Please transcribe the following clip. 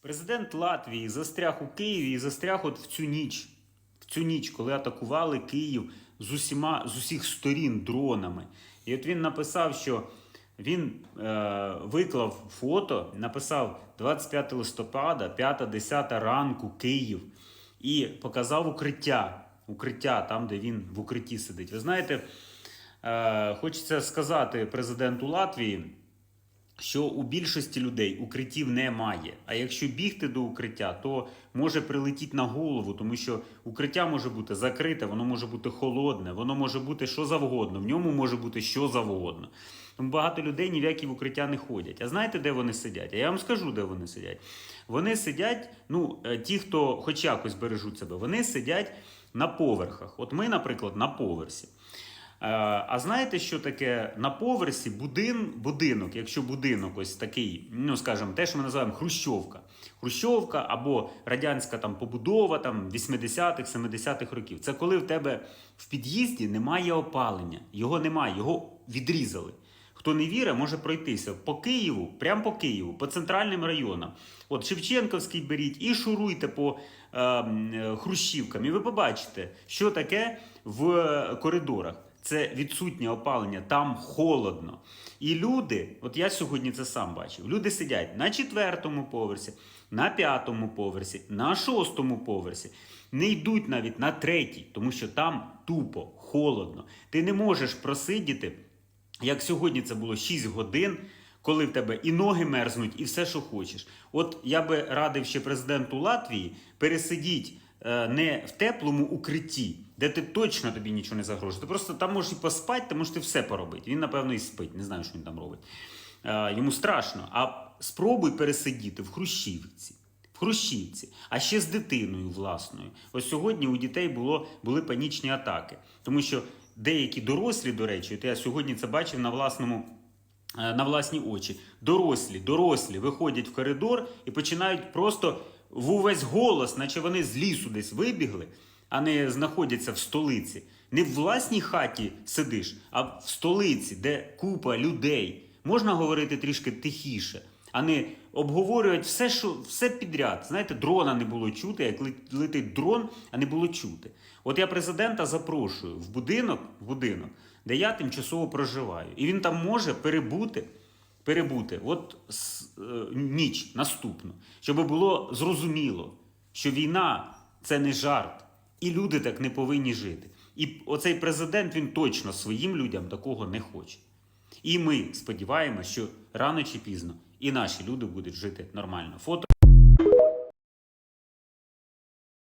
Президент Латвії застряг у Києві і застряг от в цю ніч. В цю ніч, коли атакували Київ з усіма з усіх сторін дронами. І от він написав, що він е, виклав фото, написав 25 листопада, 5-10 ранку Київ, і показав укриття. Укриття там, де він в укритті сидить. Ви знаєте, е, хочеться сказати президенту Латвії що у більшості людей укриттів немає. А якщо бігти до укриття, то може прилетіти на голову, тому що укриття може бути закрите, воно може бути холодне, воно може бути що завгодно, в ньому може бути що завгодно. Тому багато людей ні в які в укриття не ходять. А знаєте, де вони сидять? А я вам скажу, де вони сидять. Вони сидять, ну, е, ті, хто хоч якось бережуть себе, вони сидять на поверхах. От ми, наприклад, на поверсі. Е, А знаєте, що таке на поверсі будин, будинок, якщо будинок ось такий, ну скажімо, те, що ми називаємо хрущовка. Хрущовка або радянська там побудова там 80-х, 70-х років. Це коли в тебе в під'їзді немає опалення, його немає, його відрізали. Хто не вірить, може пройтися по Києву, прямо по Києву, по центральним районам. От Шевченківський беріть і шуруйте по е, е, хрущівкам. І ви побачите, що таке в е, коридорах. Це відсутнє опалення, там холодно. І люди, от я сьогодні це сам бачив, люди сидять на четвертому поверсі, на п'ятому поверсі, на шостому поверсі, не йдуть навіть на третій, тому що там тупо холодно. Ти не можеш просидіти, як сьогодні це було 6 годин, коли в тебе і ноги мерзнуть, і все, що хочеш. От я би радив ще президенту Латвії пересидіть не в теплому укритті, де ти точно тобі нічого не загрожує. Ти просто там можеш і поспати, ти можеш ти все поробити. Він, напевно, і спить, не знаю, що він там робить. Е, Йому страшно. А спробуй пересидіти в Хрущівці. В Хрущівці, а ще з дитиною власною. Ось сьогодні у дітей було, були панічні атаки, тому що деякі дорослі, до речі, от я сьогодні це бачив на власному. е, На власні очі. Дорослі, дорослі виходять в коридор і починають просто в увесь голос, наче вони з лісу десь вибігли, а не знаходяться в столиці. Не в власній хаті сидиш, а в столиці, де купа людей. Можна говорити трішки тихіше, а не обговорювати все, що все підряд. Знаєте, дрона не було чути, як летить дрон, а не було чути. От я президента запрошую в будинок, в будинок, де я тимчасово проживаю, і він там може перебути. Перебути от е, ніч наступну, щоб було зрозуміло, що війна це не жарт, і люди так не повинні жити. І оцей президент він точно своїм людям такого не хоче. І ми сподіваємося, що рано чи пізно і наші люди будуть жити нормально. Фото.